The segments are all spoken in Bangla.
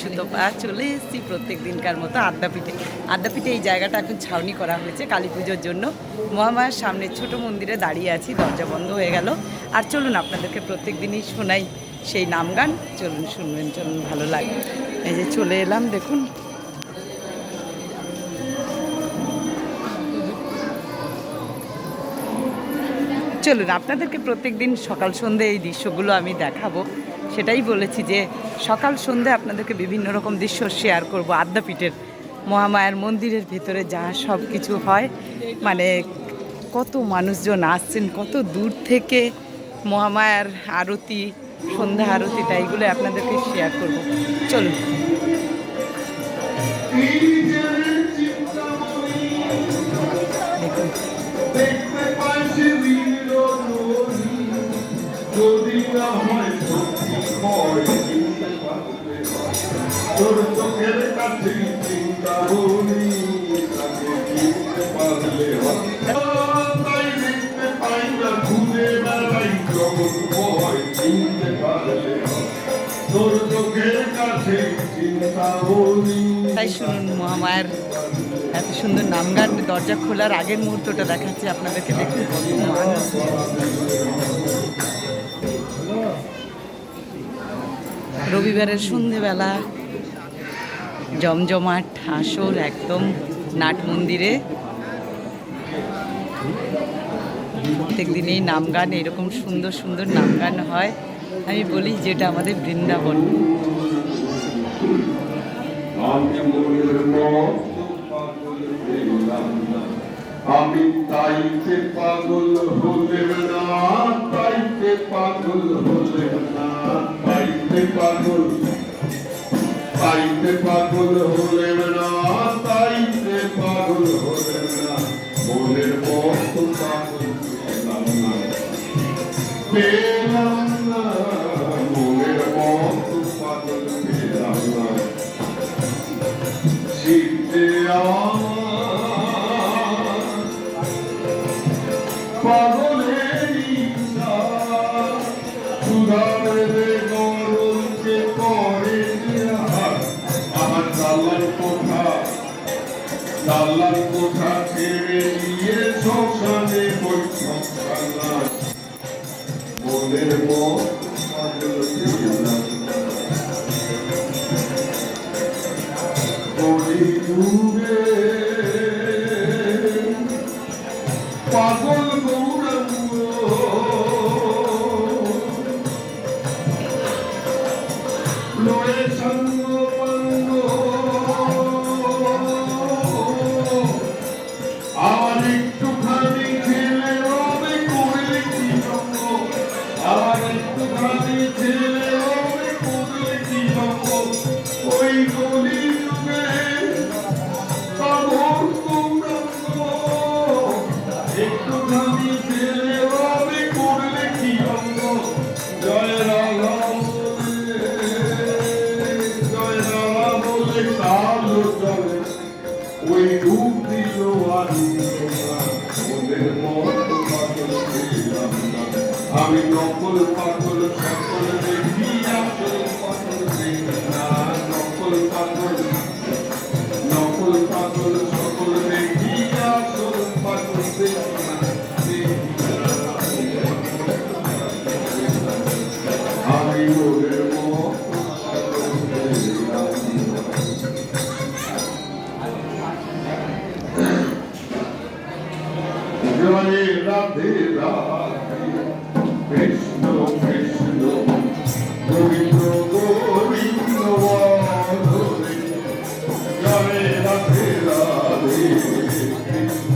সুতপা চলে এসেছি প্রত্যেক দিনকার মতো আদ্যাপীঠে আদ্যাপীঠে এই জায়গাটা এখন ছাউনি করা হয়েছে কালী পুজোর জন্য। মহামায়ার সামনে ছোট মন্দিরে দাঁড়িয়ে আছি, দরজা বন্ধ হয়ে গেল। আর চলুন আপনাদেরকে প্রত্যেক দিনই শোনাই সেই নাম গান। চলুন শুনবেন, চলুন ভালো লাগে। এই যে চলে এলাম, দেখুন। চলুন, আপনাদেরকে প্রত্যেক দিন সকাল সন্ধে এই দৃশ্যগুলো আমি দেখাবো। সেটাই বলেছি যে সকাল সন্ধে আপনাদেরকে বিভিন্ন রকম দৃশ্য শেয়ার করব। আদ্যাপীঠের মহামায়ার মন্দিরের ভিতরে যা সব কিছু হয়। মানে কত মানুষজন আসছেন, কত দূর থেকে মহামায়ার আরতি, সন্ধ্যা আরতিটা, এইগুলো আপনাদেরকে শেয়ার করব। চলুন। দেখুন। তোর চোখের কাছে চিন্তা বলি তাকে চিনতে পারলে তাই দেখতে পাই না ঘুরে বেড়াই জগৎ ভয় চিনতে পারলে তোর চোখের কাছে চিন্তা বলি তাই শুনুন মহামায়ার এত সুন্দর নাম গান দরজা খোলার আগের মুহূর্তটা দেখাচ্ছি আপনাদেরকে দেখুন কত মানুষ রবিবারের সন্ধেবেলা জমজমাট আসর একদম নাট মন্দিরে প্রত্যেক দিনেই নাম গান এরকম সুন্দর সুন্দর নাম গান হয় আমি বলি যেটা আমাদের বৃন্দাবন আমি। তাইতে পাগল না তাইতে পাগল না তাইতে পাগল তাইতে পাগল হলেন না তাইতে পাগল হলেন না। মনের মতো পাগল হইলাম না। আল্লাহ কোথা ছেড়ে নিয়ে শ্মশানে বৈঠক আল্লাহ মনের মন পাগল গৌরব লড়ে সঙ্গ すいません。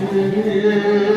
Yeah.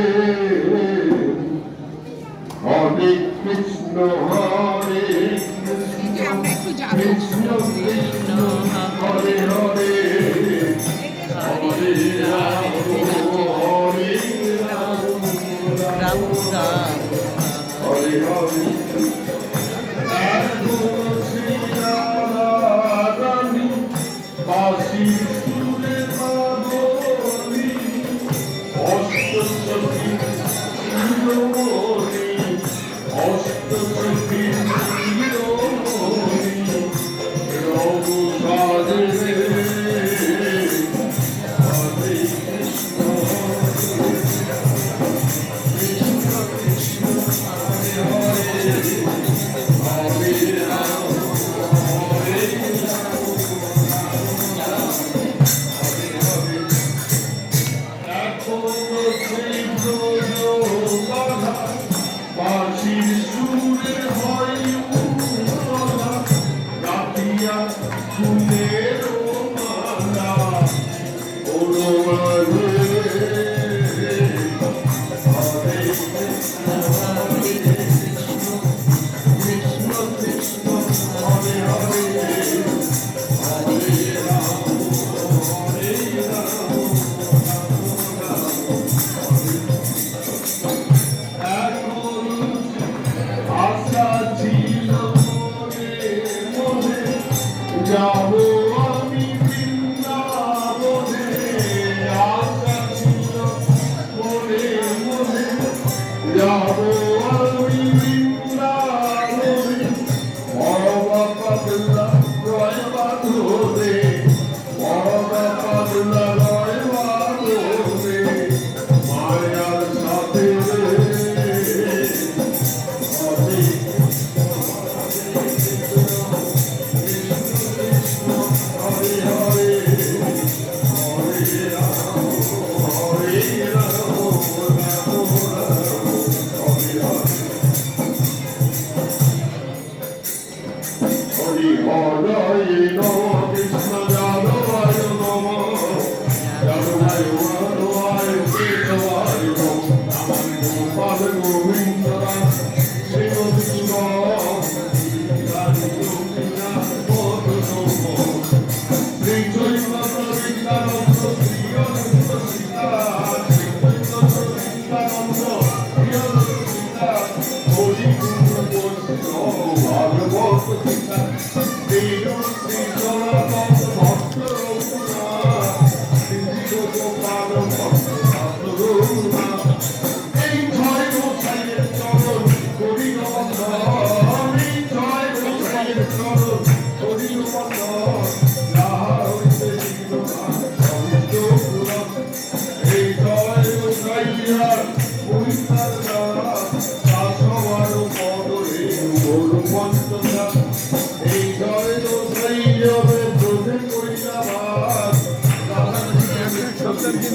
always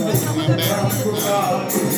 Mr. Bell,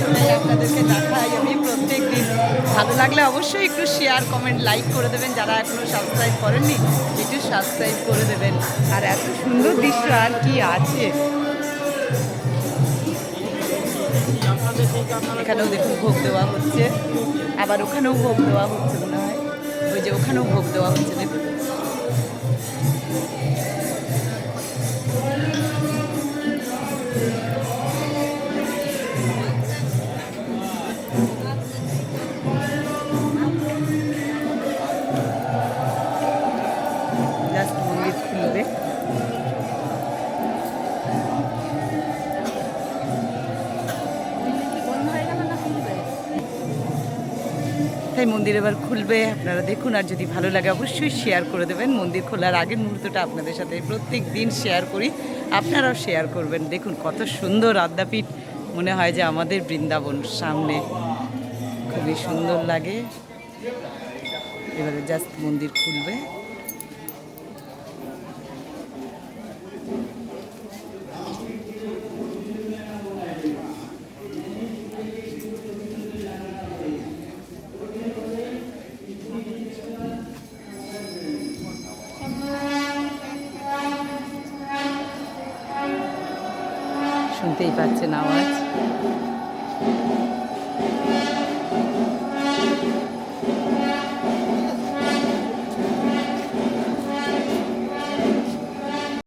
দৃশ্যটাই আপনাদেরকে দেখাই। আমি প্রত্যেক দিন ভালো লাগলে অবশ্যই একটু শেয়ার কমেন্ট লাইক করে দেবেন। যারা এখনও সাবস্ক্রাইব করেননি, একটু সাবস্ক্রাইব করে দেবেন। আর এত সুন্দর দৃশ্য আর কি আছে। এখানেও দেখুন ভোগ দেওয়া হচ্ছে। আবার ওখানেও ভোগ দেওয়া হচ্ছে মনে হয়। ওই যে ওখানেও ভোগ দেওয়া হচ্ছে। মন্দির এবার খুলবে, আপনারা দেখুন, আর যদি ভালো লাগে অবশ্যই শেয়ার করে দেবেন। মন্দির খোলার আগের মুহূর্তটা আপনাদের সাথে প্রত্যেক দিন শেয়ার করি, আপনারাও শেয়ার করবেন। দেখুন, কত সুন্দর আদ্যাপীঠ, মনে হয় যে আমাদের বৃন্দাবন সামনে। খুবই সুন্দর লাগে। এবারে জাস্ট মন্দির খুলবে। শুনতেই পারছেন আওয়াজ।